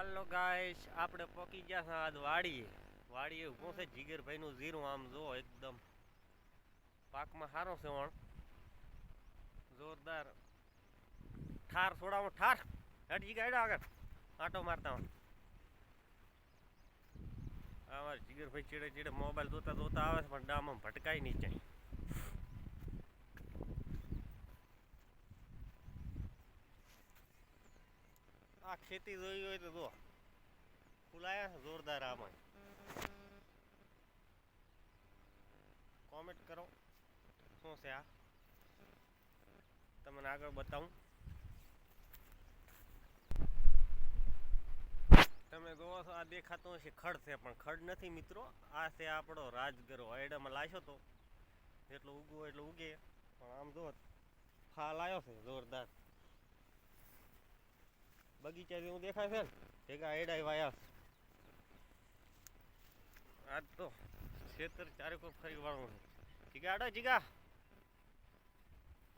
હાલો ગાઈશ આપણે પોકી ગયા છે આજ વાડીએ. વાડીએ ઊભો છે, જીગરભાઈનું જીરું આમ જો એકદમ. પાકમાં સારો છે વણ. જોરદાર. ઠાર છોડાવો, ઠાર. હેડ જીગા આગળ. આટો મારતા હોય. આ મારે જીગરભાઈ ચીડે ચીડે મોબાઈલ જોતા જોતા આવે છે, પણ ડામમાં ભટકાય નહીં આ ખેતી જોઈ હોય તો જો. ફૂલાયા છે જોરદાર આમાં. કોમેન્ટ કરો. શું છે આ? તમને આગળ બતાવું. તમે જોવો છો, આ દેખાતો હશે ખડ છે, પણ ખડ નથી મિત્રો. આ છે આપણો રાજગરો. આયડામાં લાવ્યો તો. જેટલું ઉગવો એટલું ઉગે. પણ આમ જો, ફાલ આવ્યો છે, જોરદાર. બગીચા જેવું દેખાય છે ને, ભેગા એડાય વાયા. આજ તો ખેતર ચારે કોઈ ફરી વાળું છે જીગા, આડા જીગા.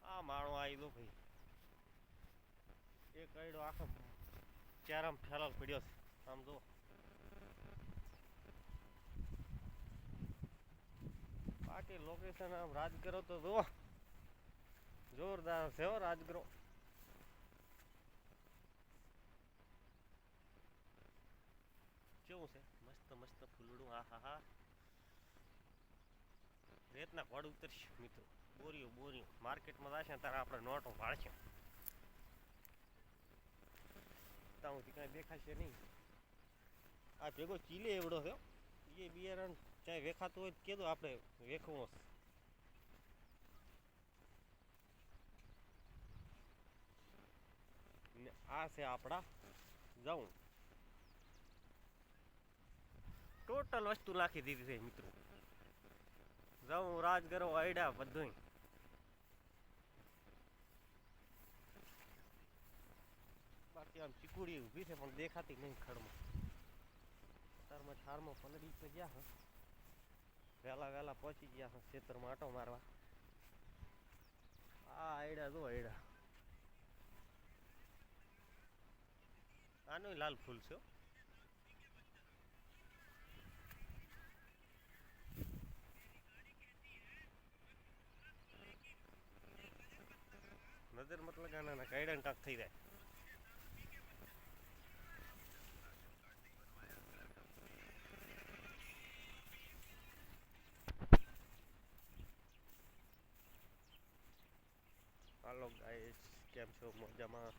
આ માણો આવી દો ભાઈ. એક આયડો આખો ચારામ ફેલાલ પડ્યો છે. આમ જો બાકી લોકેશન આમ રાજગરો તો જો જોરદાર છે હો રાજગરો. કેવું છે? મસ્ત મસ્ત ફૂલડું, હા હા હા. રેતના ઘોડ ઉતરશે, મિત્રો. બોરીઓ બોરીઓ. માર્કેટમાં જશે તારે આપણે નોટો ભાળશે ત્યાંથી કાંઈ દેખાશે નહીં. આ ભેગો ચીલે એવડો થયો એ બિયારણ ક્યાંય વેખાતું હોય કીધું આપણે વેખવું ને આ છે આપણા, જાઉં. ટોટલ વસ્તુ નાખી દીધી છે મિત્રો. જાઉં રાજગરો આયડા બધું બાકી આમ ચીકુડી ઊભી છે, પણ દેખાતી નહીં ખડમાં. અત્યારમાં ઠારમાં પલડી તો ગયા, હા. વહેલા વહેલા પહોંચી ગયા, હા, ખેતરમાં આટો મારવા. આ આયડા જો આયડા. આનું લાલ ફૂલ છે નજર મત લગાના કાયડા ને થઈ જાય. હાલો ગાઈસ કેમ છો? મજામાં?